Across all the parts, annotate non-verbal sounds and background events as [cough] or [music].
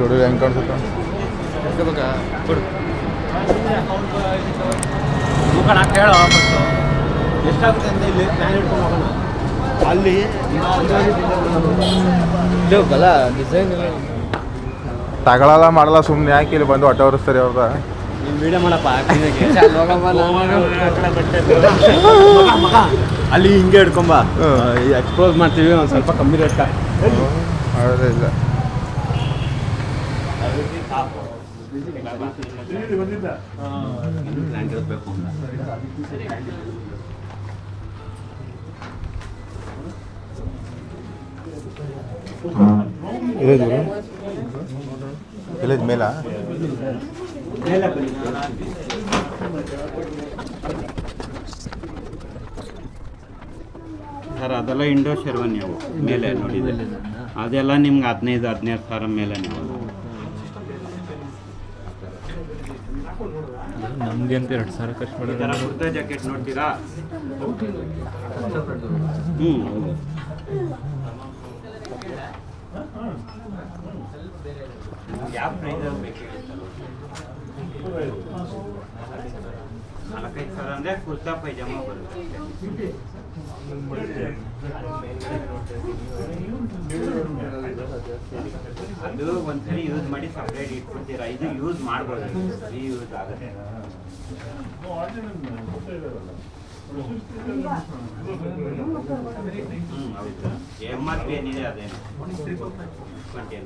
ನೋಡು ಹೆಂಗೆ ಕಾಣಿಸುತ್ತೆ? ಎಷ್ಟಾಗುತ್ತೆ ಅಂತ ಇಲ್ಲಿ ಪ್ಲಾನ್ ಇಟ್ಕೊಂಡು ಹೋಗೋಣ. ಅಲ್ಲಿ ಬಲ ಡಿಸೈನ್ ತಗೊಳಲ್ಲ ಮಾಡಲ್ಲ ಸುಮ್ಮನೆ ಯಾಕೆ ಇಲ್ಲಿ ಬಂದು ಆಟೋ ಹೊರಿಸ್ತಾರೆ ಅವ್ರದ ನೀನು ವಿಡಿಯೋ ಮಾಡಪ್ಪ ಅಲ್ಲಿ ಹಿಂಗೆ ಹಿಡ್ಕೊಂಬ. ಎಕ್ಸ್ಪ್ಲೋಸ್ ಎಕ್ಸ್ಪೋಸ್ ಮಾಡ್ತೀವಿ ಒಂದು ಸ್ವಲ್ಪ ಕಮ್ಮಿ ರೇಟ್ ಇಲ್ಲ. ಇರಬೇಕು ವಿಲೇಜ್ ಮೇಲ ಸರ್, ಅದೆಲ್ಲ ಇಂಡೋ ಶೆರ್ವನ್ ನೀವು, ಮೇಲೆ ನೋಡಿದ್ರೆ ಅದೆಲ್ಲ ನಿಮ್ಗೆ ಹದಿನೈದು ಹದಿನೈದು ಸಾವಿರ ಮೇಲೆ ನೀವು. ನಮ್ಗೆ ಅಂತ ಎರಡು ಸಾವಿರ ಖರ್ಚು ಮಾಡಿದ್ರೆ ಕುರ್ತಾ ಜಾಕೆಟ್ ನೋಡ್ತೀರಾ ಹ್ಞೂ ಹೌದು ಯಾವ ಪ್ರೈಸ್ ಬೇಕು ಹೇಳಿ ಸರ್ ನಾಲ್ಕೈದು ಸಾವಿರ ಅಂದರೆ ಕುರ್ತಾ ಪೈಜಾಮ ಬರುತ್ತೆ. ಅದು ಒಂದ್ಸರಿ ಯೂಸ್ ಮಾಡಿ ಸಪ್ರೇಟ್ ಇಟ್ಬಿಡ್ತೀರಾ? ಇದು ಯೂಸ್ ಮಾಡ್ಬೋದು. ಈ ಯೂಸ್ ಆಗುತ್ತೆ. ಎಂ ಆರ್ ಪಿ ಏನಿದೆ ಅದೇನು? ಟ್ವೆಂಟಿ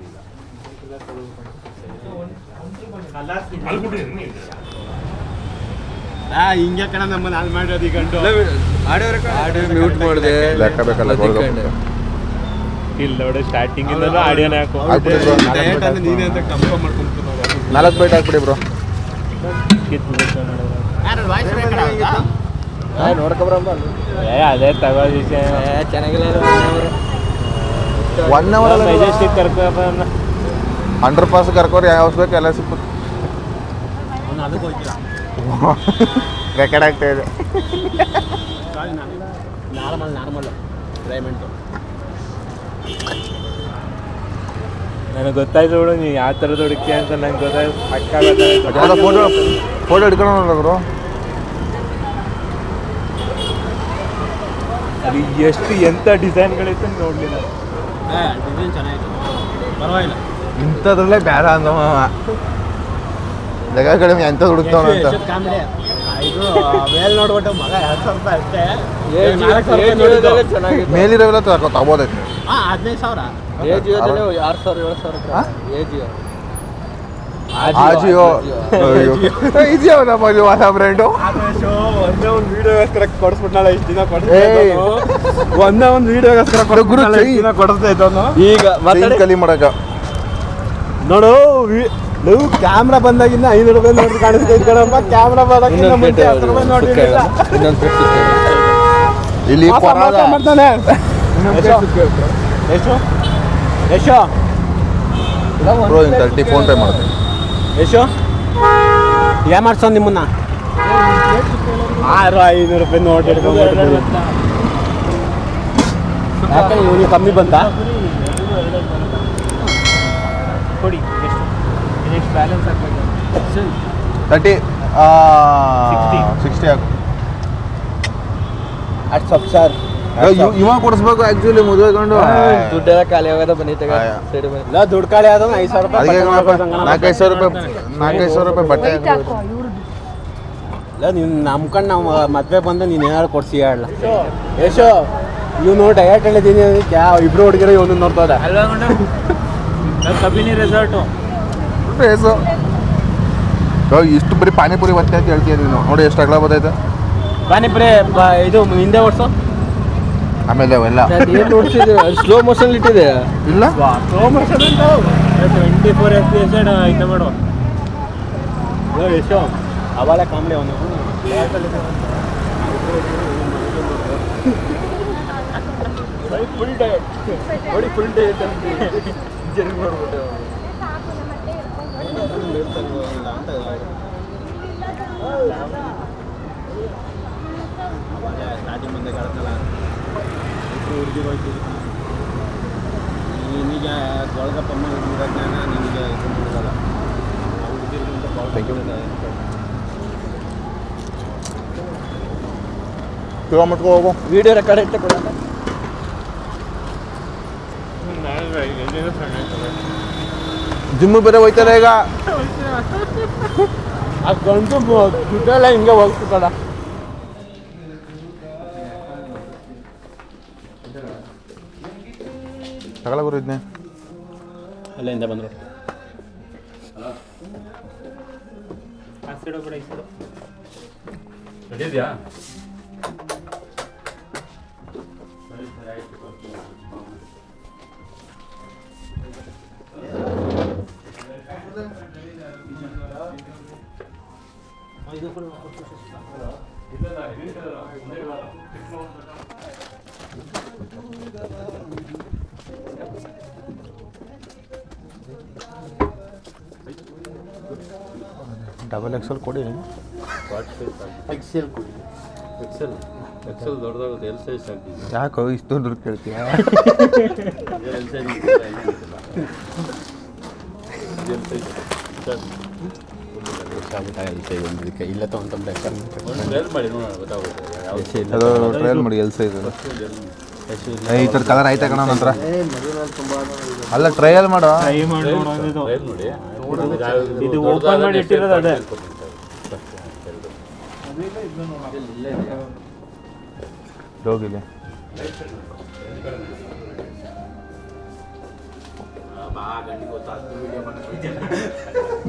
ಏನಿಲ್ಲ ಹಿಂಗೆ ಕಣ ನಮ್ಮನ್ನ ಹಾಳು ಮಾಡೋದು ಈ ಆಡಿಯೋ ಮ್ಯೂಟ್ ಮಾಡಿದೆ. ಲೆಕ್ಕ ಬೇಕಲ್ಲ ಇಲ್ಲ ನೋಡಿ ಸ್ಟಾರ್ಟಿಂಗ್ ಇಂದಲೂ ಆಡಿಯೋನೇ ಹಾಕು. ಹಾಕ್ಬಿಡಿ ಬ್ರೋ ಡಯಟ್ ಅಂದ್ರೆ ನೀನೇ ಅಂತ ನಾಲ್ಕು ಬೈಟ್ ಹಾಕ್ಬಿಡಿ ಬ್ರೋ ಏ ಅದೇ ತಗೋ ವಿಷಯ. ಚೆನ್ನಾಗಿಲ್ಲ one hour Majestic underpass ಕರ್ಕೋರಿ ಯಾವ ಬೇಕು ಎಲ್ಲ ಸಿಕ್ಕ ಅದಕ್ಕೆ ಹೋಗ್ತೀರಾ [laughs] ರೆಕಾರ್ಡ್ ಆಗ್ತಾ ಇದೆ. ನಾರ್ಮಲ್ ನಾರ್ಮಲ್ ಡೈಮಂಡು ನನಗೆ ಗೊತ್ತಾಯ್ತು ಬಿಡು ನೀವು ಯಾವ ಥರದ ಹುಡುಕಿ ಅಂತ ನಂಗೆ ಗೊತ್ತಾಯ್ತು. ಪಕ್ಕ ಗೊತ್ತಾಯ್ತು. ಫೋಟೋ ಫೋಟೋ ಹಿಡ್ಕೊಂಡು ನೋಡಿದ್ರು ಅದು ಎಷ್ಟು ಎಂಥ ಡಿಸೈನ್ಗಳಿತ್ತು ನೋಡಲಿಲ್ಲ ಡಿಸೈನ್ ಚೆನ್ನಾಗಿತ್ತು. ಪರವಾಗಿಲ್ಲ. ಇಂಥದ್ರಲ್ಲೇ ಬೇಡ ಅಂದವ ಲೆಕ್ಕ ಕಡಿಮೆ ಎಂತ ಹುಡುಕ್ತಾವ ಅಂತ. ಕಾಮಿಡಿ. ಇದು ವೇಲ್ ನೋಡ್ಬಿಟ್ಟು ಮಗ ಎರಡು ಸಾವಿರ ಅಷ್ಟೇ. ಮೇಲಿರೋವೆಲ್ಲ ತಗೋದೈತೆ ಹಾ ಹದಿನೈದು ಸಾವಿರ. ಎ ಜಿಯೋದಲ್ಲೇ ಆರು ಸಾವಿರ ಏಳು ಸಾವಿರ ಹಾ? ಎ ಜಿಯೋ. ಆಜಿಯೋ ಇದೆಯೋ ನಮ್ಮ ಇದು ಹೊಸ ಬ್ರ್ಯಾಂಡು ಒಂದೇ ಒಂದು ವಿಡಿಯೋಗೋಸ್ಕರ ಕೊಡಿಸ್ಬಿಟ್ನಲ್ಲ ಇಷ್ಟು ದಿನ. ಒಂದೇ ಒಂದು ವಿಡಿಯೋಗೋಸ್ಕರ ಕೊಡಿಸ್ಬಿಟ್ನಲ್ಲ. ಇಷ್ಟು ದಿನ ಕೊಡಿಸ್ತಾ ಇದ್ದವನು ಈಗ ಮಾತಾಡಿ. ಕಲಿ ಮಾಡಕ. ನೋಡು ವಿ- ನೀವು ಕ್ಯಾಮ್ರಾ ಬಂದಾಗಿಂದ ಐನೂರು ರೂಪಾಯಿ ನೋಡಿ ಕಾಣಿಸ್ತಾ ಇದ್ ಕಣಪ್ಪ. ಕ್ಯಾಮ್ರಾ ಬಂದಾಗಿಂದ ಮುಂದೆ ಮುಂಚೆ ಪೇಟೆ ಹತ್ತು ರೂಪಾಯಿ ನೋಡಿ ಇಲ್ಲಿ ಮಾಡ್ತಾನೆ. ಎಷ್ಟು ಎಷ್ಟು ತರ್ಟಿ ಫೋನ್ ಪೇ ಮಾಡ್ತೀನಿ ಎಷ್ಟು ಏನ್ ಮಾಡ್ಸೋ ನಿಮ್ಮನ್ನ? ಆರು ಐನೂರು ರೂಪಾಯಿ ನೋಡಿ ಹಿಡ್ಕೊಂಡ್ಬಿಟ್ಟು ಯಾಕೆ ಇವನಿಗೆ ಕಮ್ಮಿ ಬಂತ? ಕೊಡಿ. ಎಷ್ಟು ಬ್ಯಾಲೆನ್ಸ್ ತರ್ಟಿ. ಸಿಕ್ಸ್ಟಿ ಹಾಕು. ಅಟ್ ಸಪ್ ಸರ್ ಇವ ಕೊಡಿಸ್ಬೇಕು ಆಕ್ಚುಲಿ ಮದುವೆಕೊಂಡು ದುಡ್ಡೆಲ್ಲ ಖಾಲಿ ಆಗೋದ ಇಲ್ಲ ದುಡ್ಡು ಖಾಲಿ ಆದ ಐದು ಸಾವಿರ ರೂಪಾಯಿ. ನಾಲ್ಕೈದು ಸಾವಿರ ರೂಪಾಯಿ ನಾಲ್ಕೈದು ಸಾವಿರ ರೂಪಾಯಿ ಬಟ್ಟೆ ಇಲ್ಲ ನೀನು ನಂಬ್ಕೊಂಡು ನಾವು ಮದ್ವೆ ಬಂದು ನೀನು ಏನಾದ್ರು ಕೊಡ್ಸಿ ಹೇಳ. ಯಶೋ ನೋಡಿ ಡಯಟ್ ಹೇಳಿದ್ದೀನಿ ಅದಕ್ಕೆ ಯಾವ ಇಬ್ರು ಹುಡುಗರು ಇವನು ನೋಡ್ತದ ಕಬಿನಿ ರೆಸಾರ್ಟು ಫೇಸು ಇಷ್ಟು ಬರೀ ಪಾನಿಪುರಿ ಬರ್ತಾ ಅಂತ ಹೇಳ್ತೀಯ ನೀನು. ನೋಡಿ ಎಷ್ಟು ಅಗಲ ಬರ್ತೈತೆ. ಪಾನಿಪುರಿ ಬ- ಇದು ಹಿಂದೆ ಓಡಿಸು. ಆಮೇಲೆ ಅವೆಲ್ಲ. ಏನು ನೋಡ್ತಿದ್ದೀರ ಸ್ಲೋ ಮೋಷನ್ ಇಟ್ಟಿದೆ ಇಲ್ಲ. Twenty four F P S ಇದು ಮಾಡು. ಯಶೋ ಅವಾಲ ಕಾಮಿಡಿ ಅವನು. ಫುಲ್ ಡಯಟ್ ನೋಡಿ ಫುಲ್ ಡಯಟ್ ಅಂತ ಜರ್ಗ್ ಮಾಡ್ಬಿಟ್ಟೆ ಸ್ಟಾರ್ಟಿಂಗ್ ಮುಂದೆ ಕಳ್ಸಲ್ಲ ಇಬ್ರು ಹುಡುಗಿರು ಹೋಯ್ತಿದ್ರು ನಿನಗೆ ಒಳಗಪ್ಪಮ್ಮ ಹುಡುಗರಜ್ಞಾನ ನಿನಗೆ ಕಿಲೋಮೀಟ್ರ್ ಹೋಗು ವಿಡಿಯೋ ರೆಕಾರ್ಡ್ ಐತೆ ಕೊಡ ಜಿಮ್ ಬೇರೆ ಹೋಯ್ತಾರೆ ಈಗ? ಆ ಗಂಟು ದುಡ್ಡೆಲ್ಲ ಹಿಂಗೆ ಹೋಗ್ತದ ತಗೊಳ ಗುರು ಇದನ್ನೇ ಅಲ್ಲಿಂದ ಬಂದರು. ಡಬಲ್ ಎಕ್ಸೆಲ್ ಕೊಡಿ. ಎಕ್ಸೆಲ್ ಕೊಡಿ. ಎಕ್ಸೆಲ್ ಎಕ್ಸೆಲ್ ದೊಡ್ಡದಾಗುತ್ತೆ ಎಲ್ ಸೈಜ್ ಹಾಕಿ ಯಾಕೋ ಇಷ್ಟೊಂದು ದುಡ್ಡು ಕೇಳ್ತೀಯ? ಎಲ್ ಸೈಜ್ ಇಲ್ಲ ಅದು ಟ್ರಯಲ್ ಮಾಡಿ ಎಲ್ಸ ಸೈಜ್ ಈ ಥರ ಕಲರ್ ಆಯ್ತಾ ಕಣ ನಂತರ ಅಲ್ಲ ಟ್ರಯಲ್ ಮಾಡೋ ಟ್ರೈ ಮಾಡಿ ನೋಡಿ ಇದು. ಓಪನ್ ಮಾಡಿ ಇಟ್ಟಿರೋದು ಅದೇ ಹೋಗಿಲ್ಲ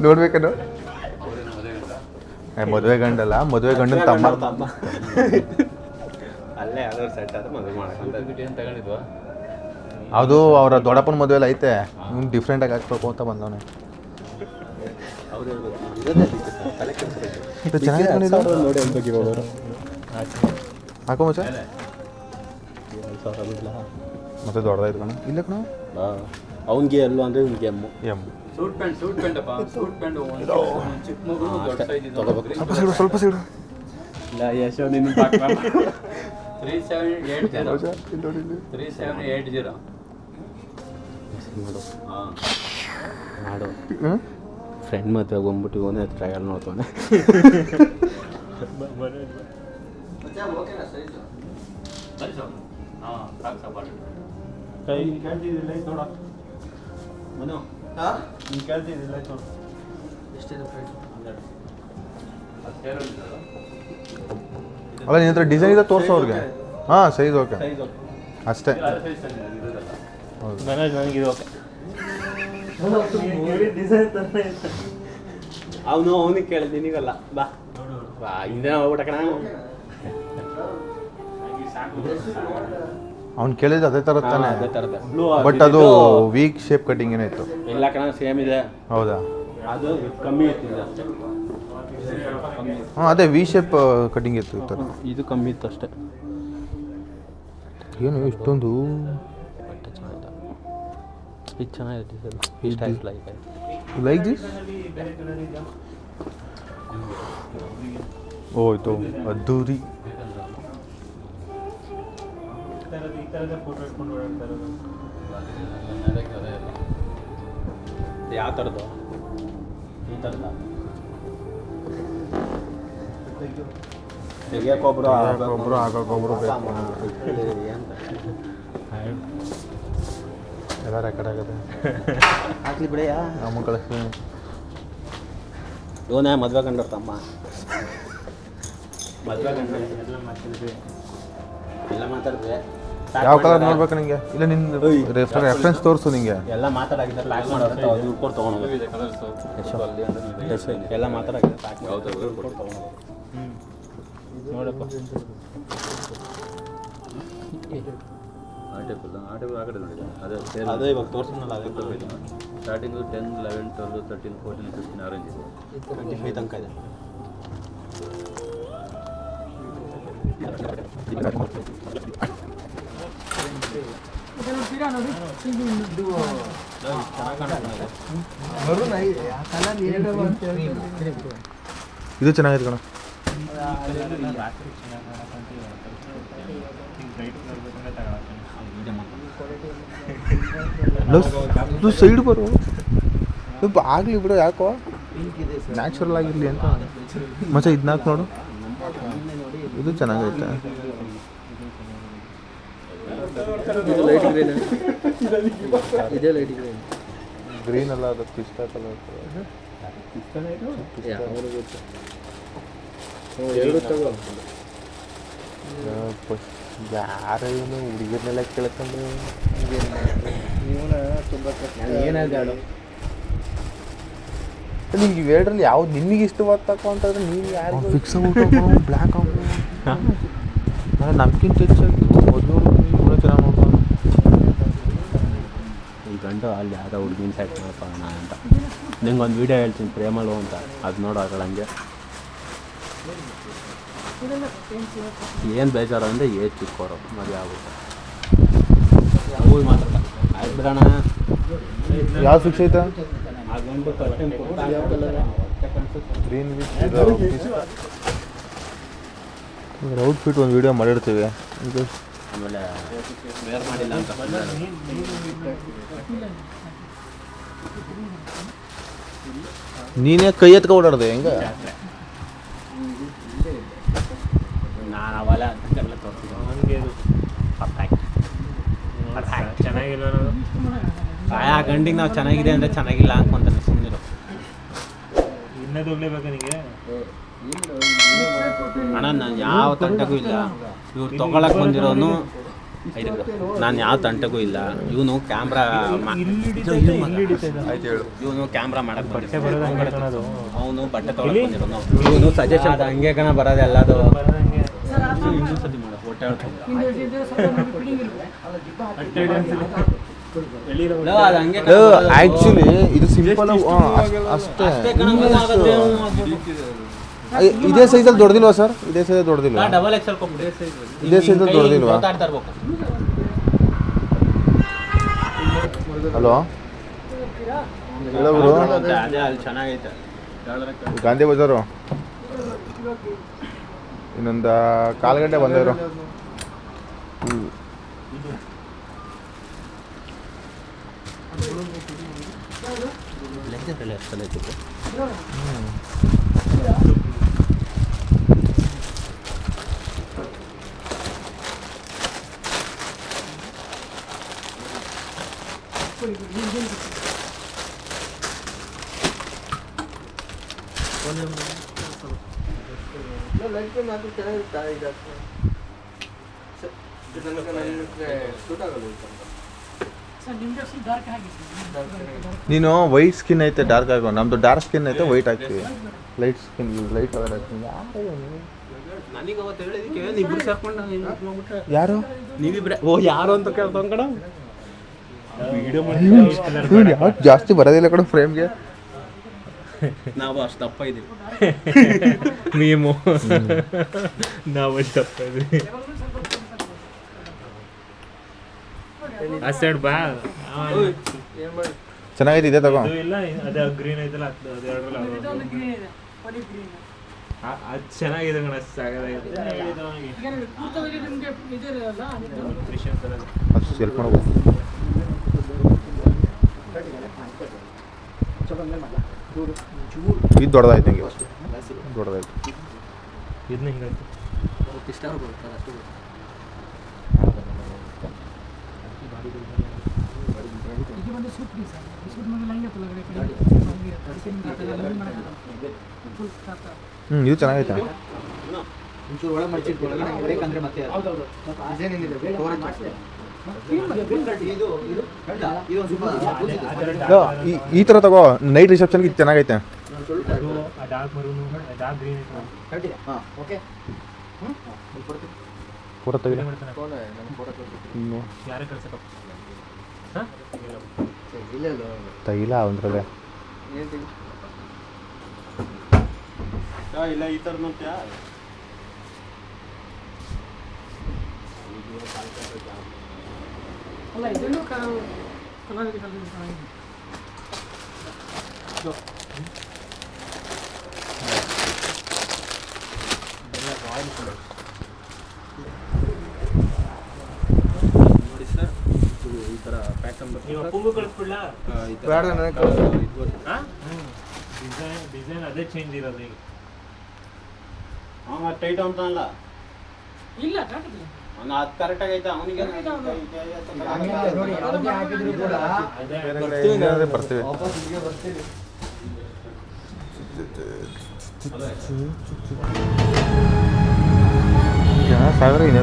ನೋಡ್ಬೇಕೇನು ಏ, ಮದುವೆ ಗಂಡಲ್ಲ? ಮದುವೆ ಗಂಡನ ತಮ್ಮ. ಅಲ್ಲೇ ಯಾವ್ದಾದ್ರು ಸೆಟ್ ಆದ್ರೆ ಮದುವೆ ಮಾಡಕ್ಕೆ ತಗೊಂಡಿದ್ವಾ? ಅದು ಅವರ ದೊಡ್ಡಪ್ಪನ ಮದುವೆ ಎಲ್ಲ ಐತೆ. ಇವ್ನು ಡಿಫ್ರೆಂಟಾಗಿ ಹಾಕ್ಬೇಕು ಅಂತ ಬಂದವನೆ. ಹಾಕೋ ಮಚ್ಚ? ಮತ್ತೆ ದೊಡ್ಡದಾಯ್ತು ಕಣ. ಇಲ್ಲ ಕಣ? ಅವನಿಗೆ ಎಲ್ಲೋ ಅಂದರೆ ಇವ್ನಿಗೆ M M suit pant suit pant ಅಪ್ಪ ಸೂಟ್ ಪ್ಯಾಂಟ್ ಚಿಕ್ಕ ಮಗು ದೊಡ್ಡ ಸೈಜ್ ತಗೋಬೇಕು ಸ್ವಲ್ಪ ಸಿಡು ಸ್ವಲ್ಪ ಸೈಡು ಇಲ್ಲ ಯಶೋ ನಿನ್ನ three seven eight zero three seven eight zero ನೋಡು ಹಾಂ ಮಾಡು ಫ್ರೆಂಡ್ ಮದುವೆಗೆ ಬಂದ್ಬಿಟ್ಟು ಇವನೇ ಟ್ರಯಲ್ ನೋಡ್ತಾನೆ ಹಾಂ ಸಾಕು ಸಪಾಟ್ ನೀನು ಕೇಳ್ತಿದ್ದಿಲ್ಲ ನೋಡ ಮನು ನೀನು. ಕೇಳ್ತಿದ್ದಿಲ್ಲ ನೋಡು ಅಲ್ಲ ನಿನ್ನ ಹತ್ರ ಡಿಸೈನ್ ಇದೆ ತೋರಿಸು ಅವ್ರಿಗೆ. ಹಾಂ ಸೈಜ್ ಓಕೆ ಅಷ್ಟೇ. ನನಗೆ ಇದು ಓಕೆ ಡಿಸೈನ್ ಅವನು ಅವನಿಗೆ ಕೇಳಿದ್ ನೀವಲ್ಲ ಬಾ. ಬಾ ಹಿಂದೆ ಹೋಗ್ಬಿಟ್ಟ ಕಣ. ಅವ್ನು ಕೇಳಿದ್ರೆ ಅದೇ ಥರ ತಾನೆ. ಅದೇ ಥರದ ಬಟ್ ಅದು ವೀಕ್ ಶೇಪ್ ಕಟಿಂಗ್ ಏನಾಯ್ತು ಎಲ್ಲ ಕಣ ಸೇಮ್ ಇದೆ. ಹೌದಾ? ಅದು ಕಮ್ಮಿ ಇತ್ತು ಅಷ್ಟೇ. ಹಾಂ ಅದೇ ವಿ ಶೇಪ್ ಕಟಿಂಗ್ ಇತ್ತು ಈ ಥರ ಇದು ಕಮ್ಮಿ ಇತ್ತು ಅಷ್ಟೇ. ಏನು ಇಷ್ಟೊಂದು? ಬಟ್ಟೆ ಚೆನ್ನಾಗಿದೆ ಇದು ಚೆನ್ನಾಗಿದೆ ಡಿಸೈನ್ ಈ ಸ್ಟೈಲ್ ಲೈಕ್ ಲೈಕ್ ದಿಸ್ ಓಯ್ತು ಅದ್ದೂರಿ. ಈ ಥರದ್ದು ಈ ಥರದೇ ಫೋಟೋ ಇಟ್ಕೊಂಡು ಓಡಾಡ್ತಾ ಇರೋದು. ಯಾವ ಥರದ್ದು ಈ ಥರದ ಬೇಕು. ಎಲ್ಲ ರೆಕಾರ್ಡ್ ಆಗುತ್ತೆ. ಹಾಕ್ಲಿ ಬಿಡೆಯ ನಮ್ಮ ಕಳಿಸ್ತೀನಿ ಇವನೇ ಮದುವೆ ಕಂಡವ್ರ ತಮ್ಮ. ಮದುವೆ ಗಂಡ ಎಲ್ಲ ಮಾತಾಡಿದ್ರೆ ಯಾವ ಕಲರ್ ನೋಡ್ಬೇಕು ನಿಂಗೆ? ಇಲ್ಲ ನಿನ್ನ ರೆಫರೆನ್ಸ್ ತೋರಿಸು ನಿಂಗೆ. ಎಲ್ಲ ಮಾತಾಡಾಗಿದ್ದಾರೆ ಪ್ಯಾಕ್ ಮಾಡೋರು ಅದು ಕೊಟ್ಟು ತೊಗೊಂಡು ಎಲ್ಲ ಮಾತಾಡಾಗಿದ್ದಾರೆ ಪ್ಯಾಕ್ ಕೊಟ್ಟು ತೊಗೊಂಡು ನೋಡಪ್ಪ. ಆರ್ಟಿಕಲ್ ಆರ್ಟಿಕಲ್ ಆ ಕಡೆ ನೋಡಿ ಅದೇ ಸೇಲ್ ಅದೇ ಇವಾಗ ತೋರಿಸಿದ್ನಲ್ಲ ಅದೇ starting ten eleven twelve thirteen fourteen fifteen orange ಇದೆ. ಟ್ವೆಂಟಿ ಫೈವ್ ತನಕ ಇದೆ. ಇದು ಚೆನ್ನಾಗಿದೆ ಕಣ. ಸೈಡ್ ಬರು. ಆಗ್ಲಿ ಬಿಡು, ಯಾಕೋ? ನ್ಯಾಚುರಲ್ ಆಗಿರ್ಲಿ ಅಂತ. ಮಚ್ಚ ಇದ್ನಾಕ್ ನೋಡು. ಇದು ಚೆನ್ನಾಗೈತೆ. ಲೈಟ್ ಗ್ರೀನ್ ಇದೇ ಲೈಟ್ ಗ್ರೀನ್ ಗ್ರೀನ್ ಅಲ್ಲ ಅದು ಪಿಸ್ತಾ ಕಲರ್ ಯಾರೇನು ಗೊತ್ತು. ಎರಡು ತಗೋ. ಯಾರು ಏನು ಹುಡುಗರ್ನೆಲ್ಲ ಕೇಳ್ಕೊಂಡು. ಏನಾದ್ರು ನಿಮ್ಗೆ ಇವೆರಡರಲ್ಲಿ ಯಾವ್ದು ನಿಮಗೆ ಇಷ್ಟವಾದ ತಕೋ ಅಂತಂದ್ರೆ ನೀವು ಯಾರು ಫಿಕ್ಸ್ ಬ್ಲ್ಯಾಕ್ ನಾನು ನಮ್ಗಿಂತ ಹೆಚ್ಚಾಗಿ ಮೊದಲು ಇವನು ಚೆನ್ನಾಗಿ ನೋಡ್ಕೊಂಡು ಈ ಗಂಟು ಅಲ್ಲಿ ಯಾವುದೋ ಹುಡುಗಿನ ಸೆಟ್ ಮಾಡ್ಕೊಳ್ಳೋಣ ಅಂತ. ನಿಂಗೆ ಒಂದು ವೀಡಿಯೋ ಹೇಳ್ತೀನಿ ಪ್ರೇಮಲು ಅಂತ. ಅದು ನೋಡು ಹಂಗೆ ಏನು ಬೇಜಾರು ಅಂದರೆ ಏಜ್ ಚಿಕ್ಕೋರು ಮದುವೆ ಆಗುತ್ತೆ ಅವು ಮಾತ್ರ ಆಯ್ತು ಬಿಡೋಣ. ಯಾವ್ದು ಫಿಕ್ಸ್ ಐತೆ? ಗ್ರೀನ್ ಔಟ್ಫಿಟ್ ಒಂದು ವಿಡಿಯೋ ಮಾಡಿರ್ತೀವಿ. ಇದು ಆಮೇಲೆ ವೇರ್ ಮಾಡಿಲ್ಲ ಅಂತ. ನೀನೇ ಕೈ ಎತ್ಕೊ ಓಡಾಡ್ದೆ ಹೆಂಗ? ನಾನು ಅವೆಲ್ಲ ಅಂತೆಲ್ಲ ತೋರಿಸಿದ್ದು ಪರ್ಫೆಕ್ಟ್ ಚೆನ್ನಾಗಿಲ್ಲ ಆ ಗಂಡಿಗೆ ನಾವು ಚೆನ್ನಾಗಿದೆ ಅಂದರೆ ಚೆನ್ನಾಗಿಲ್ಲ ಅನ್ಕೊಂತಾನೆ ಸುಮ್ಮನೆ ಇನ್ನೇ ಹೋಗ್ಲೇಬೇಕಾ ನಿಂಗೆ? ಅಣ್ಣ ನಾನು ಯಾವ ತಂಟಕ್ಕೂ ಇಲ್ಲ. ಇವ್ರು ತಗೊಳಕ್ ಬಂದಿರೋನು ನಾನು ಯಾವ ತಂಟಕ್ಕೂ ಇಲ್ಲ. ಇವನು ಕ್ಯಾಮ್ರಾ ಆಯ್ತು ಹೇಳು. ಇವನು ಕ್ಯಾಮ್ರಾ ಮಾಡಕ್ ಅವನು ಬಟ್ಟೆ ತಗೊಳಕ್ ಬಂದಿರೋನು. ಇವನು ಸಜೆಷನ್ ಹಂಗೆ ಕಣ ಬರೋದು ಎಲ್ಲದು ಆಕ್ಚುಲಿ ಇದು ಸಿಂಪಲ್ ಅಷ್ಟೇ ಇದೇ ಸೈಜಲ್ಲಿ ದೊಡ್ಡದಿಲ್ವಾ ಸರ್ ಇದೇ ಸೈಜ್ ದೊಡ್ಡದಿಲ್ವಾ ಡಬಲ್ ಎಕ್ಸೆಲ್ ಕೊಟ್ಬಿಡು. ಇದೇ ಸೈಜ್ ಇದೇ ಸೈಜ್ ದೊಡ್ಡದಿಲ್ವಾ? ಹಲೋ ಹೇಳೋರು ಗಾಂಧಿ ಬಜಾರು? ಇನ್ನೊಂದು ಕಾಲು ಗಂಟೆ ಬಂದವರು. ಲೆಕ್ಕದಲ್ಲಿ ಲೈಟ್ ಮಾತ್ರ ಚೆನ್ನಾಗಿರುತ್ತೆ ನೀನು ವೈಟ್ ಸ್ಕಿನ್ ಐತೆ ಡಾರ್ಕ್ ಆಗೋ ನಮ್ದು ಡಾರ್ಕ್ ಸ್ಕಿನ್ ಐತೆ ವೈಟ್ ಹಾಕ್ತೀವಿ. ಲೈಟ್ ಸ್ಕಿನ್ ಲೈಟ್ ಕಲರ್ ಹಿಂಗ್ ಯಾರು? ನೀವಿಬ್ರೆ ಓ ಯಾರು ಅಂತ ಕೇಳ್ತಾವ್ ಕಣ? ಇವ್ನು ಯಾರು ಜಾಸ್ತಿ ಬರೋದಿಲ್ಲ ಕಡೆ ಫ್ರೇಮ್ಗೆ. ನಾವು ಅಷ್ಟು ದಪ್ಪ [laughs] ಮೀಮು ನಾವು ಅಷ್ಟು ದಪ್ಪ ಆ ಸೈಡ್ ಬಾ. ಚೆನ್ನಾಗೈತೆ ಇದೆ ತಗೋ. ಅದು ಇಲ್ಲ ಅದೇ ಗ್ರೀನ್ ಐತಲ್ಲ ಅದು ಅದು ಎರಡರಲ್ಲಿ ಅದು ಚೆನ್ನಾಗಿದೆ ಕಣ ಸಾಗದಾಗಿದೆ ಅದು ಸ್ವಲ್ಪ ಮಾಡ್ಬೋದು ಇದು ದೊಡ್ಡದಾಯ್ತು ನಿಮಗೆ ದೊಡ್ಡದಾಯ್ತು. ಇದನ್ನ ಹಿಂಗಾಯ್ತು. ಇಷ್ಟ ಬರುತ್ತೆ ಅಷ್ಟು ಹ್ಞೂ ಇದು ಚೆನ್ನಾಗೈತೆ. ಒಂಚೂರು ಒಳಗೆ ಮಡ್ಚಿಟ್ಕೊಳ್ಳಿ ನಂಗೆ ಬೇಕಂದ್ರೆ ಮತ್ತೆ ಡಿಸೈನ್ ಈ- ಥರ ತಗೋ ನೈಟ್ ರಿಸೆಪ್ಷನ್ಗೆ ಇದು ಚೆನ್ನಾಗೈತೆ. ತೈಲ ಒಂದ್ರಲ್ಲೇ ಇಲ್ಲ ಈ ಥರ ನೋಡ್ತೀಯಾ ನೋಡಿ ಸರ್ ಈ ಥರ ಪ್ಯಾಟರ್ನ್ ನೀವು ಅಪ್ಪಂಗೂ ಕಳಿಸ್ಬಿಡ್ಲಾ? ಬೇಡ ನನಗೆ ಡಿಸೈನ್ ಡಿಸೈನ್ ಅದೇ ಚೇಂಜ್ ಇರೋದು ಈಗ. ಅವ ಟೈಟ್ ಅಂತಲ್ಲ ಇಲ್ಲ ಕಾಟಿಲ್ಲ ಅವ್ನು ಅದು ಕರೆಕ್ಟಾಗಿ ಐತೆ ಅವನಿಗೆ ನೋಡಿ ಯಾವುದೇ ಹಾಕಿದ್ರು ಕೂಡ ಅದೇ ಬರ್ತೀವಿ ವಾಪಸ್ ಇಲ್ಲಿಗೆ ಬರ್ತೀವಿ. ಸಾವಿರ ಇದೆ